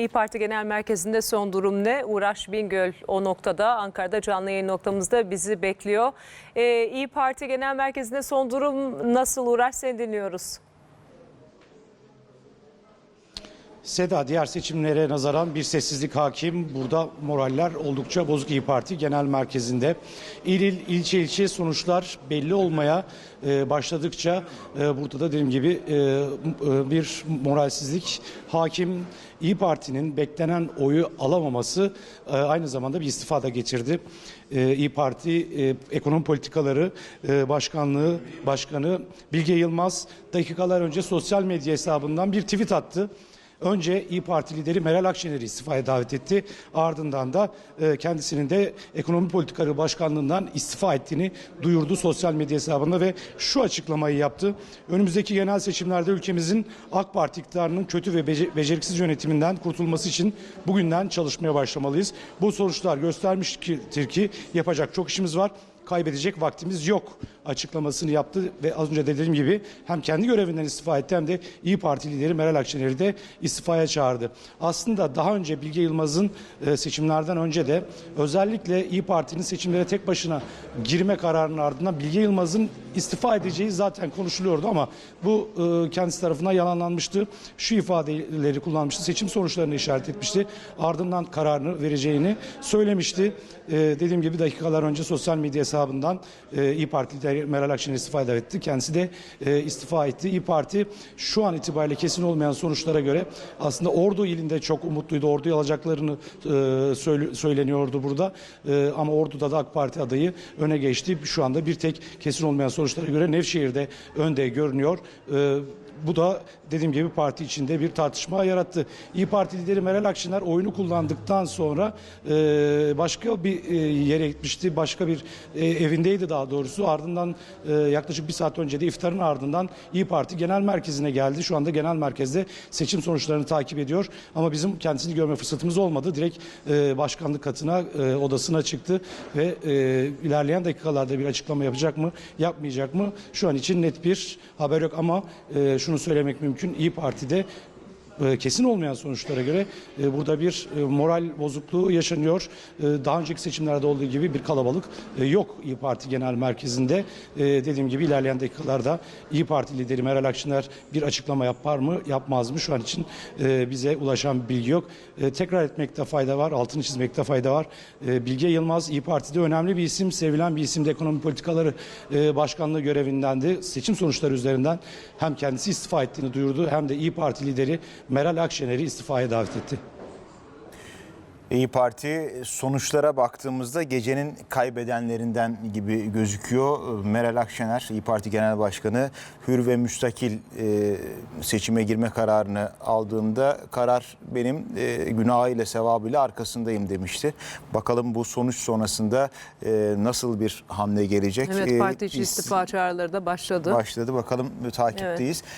İyi Parti Genel Merkezi'nde son durum ne? Uğraş Bingöl o noktada Ankara'da canlı yayın noktamızda bizi bekliyor. Ee, İyi Parti Genel Merkezi'nde son durum nasıl? Uğraş seni dinliyoruz. Seda diğer seçimlere nazaran bir sessizlik hakim. Burada moraller oldukça bozuk İyi Parti Genel Merkezi'nde. İl il, ilçe ilçe sonuçlar belli olmaya e, başladıkça e, burada da dediğim gibi e, e, bir moralsizlik hakim. İyi Parti'nin beklenen oyu alamaması e, aynı zamanda bir istifada getirdi. E, İyi Parti e, ekonomi politikaları e, başkanlığı başkanı Bilge Yılmaz dakikalar önce sosyal medya hesabından bir tweet attı. Önce İyi Parti lideri Meral Akşener'i istifaya davet etti. Ardından da e, kendisinin de ekonomi politikaları başkanlığından istifa ettiğini duyurdu sosyal medya hesabında ve şu açıklamayı yaptı. Önümüzdeki genel seçimlerde ülkemizin AK Parti iktidarının kötü ve bece- beceriksiz yönetiminden kurtulması için bugünden çalışmaya başlamalıyız. Bu sonuçlar göstermiştir ki yapacak çok işimiz var kaybedecek vaktimiz yok açıklamasını yaptı ve az önce dediğim gibi hem kendi görevinden istifa etti hem de İyi Parti lideri Meral Akşener'i de istifaya çağırdı. Aslında daha önce Bilge Yılmaz'ın e, seçimlerden önce de özellikle İyi Parti'nin seçimlere tek başına girme kararının ardından Bilge Yılmaz'ın istifa edeceği zaten konuşuluyordu ama bu e, kendisi tarafından yalanlanmıştı. Şu ifadeleri kullanmıştı. Seçim sonuçlarını işaret etmişti. Ardından kararını vereceğini söylemişti. E, dediğim gibi dakikalar önce sosyal medya hesabından İyi Parti lideri Meral Akşener istifa etti. Kendisi de e, istifa etti. İyi Parti şu an itibariyle kesin olmayan sonuçlara göre aslında Ordu ilinde çok umutluydu. Ordu'yu alacaklarını e, söyle- söyleniyordu burada. E, ama Ordu'da da AK Parti adayı öne geçti. Şu anda bir tek kesin olmayan sonuçlara göre Nevşehir'de önde görünüyor. E, bu da dediğim gibi parti içinde bir tartışma yarattı. İyi Parti lideri Meral Akşener oyunu kullandıktan sonra e, başka bir e, yere gitmişti. Başka bir e, evindeydi daha doğrusu. Ardından e, yaklaşık bir saat önce de iftarın ardından İyi Parti genel merkezine geldi. Şu anda genel merkezde seçim sonuçlarını takip ediyor. Ama bizim kendisini görme fırsatımız olmadı. Direkt e, başkanlık katına, e, odasına çıktı ve e, ilerleyen dakikalarda bir açıklama yapacak mı, yapmayacak mı? Şu an için net bir haber yok ama e, şunu söylemek mümkün. İyi Parti'de kesin olmayan sonuçlara göre e, burada bir e, moral bozukluğu yaşanıyor. E, Daha önceki seçimlerde olduğu gibi bir kalabalık e, yok İyi Parti Genel Merkezi'nde. E, Dediğim gibi ilerleyen dakikalarda İyi Parti lideri Meral Akşener bir açıklama yapar mı, yapmaz mı? Şu an için e, bize ulaşan bir bilgi yok. E, Tekrar etmekte fayda var, altını çizmekte fayda var. E, Bilge Yılmaz İyi Parti'de önemli bir isim, sevilen bir isim ekonomi politikaları e, başkanlığı görevindendi. Seçim sonuçları üzerinden hem kendisi istifa ettiğini duyurdu hem de İyi Parti lideri Meral Akşener'i istifaya davet etti. İyi Parti sonuçlara baktığımızda gecenin kaybedenlerinden gibi gözüküyor. Meral Akşener, İyi Parti Genel Başkanı hür ve müstakil e, seçime girme kararını aldığında karar benim e, günahıyla sevabıyla arkasındayım demişti. Bakalım bu sonuç sonrasında e, nasıl bir hamle gelecek? Evet E, parti içi is- istifa çağrıları da başladı. başladı. Bakalım takipteyiz.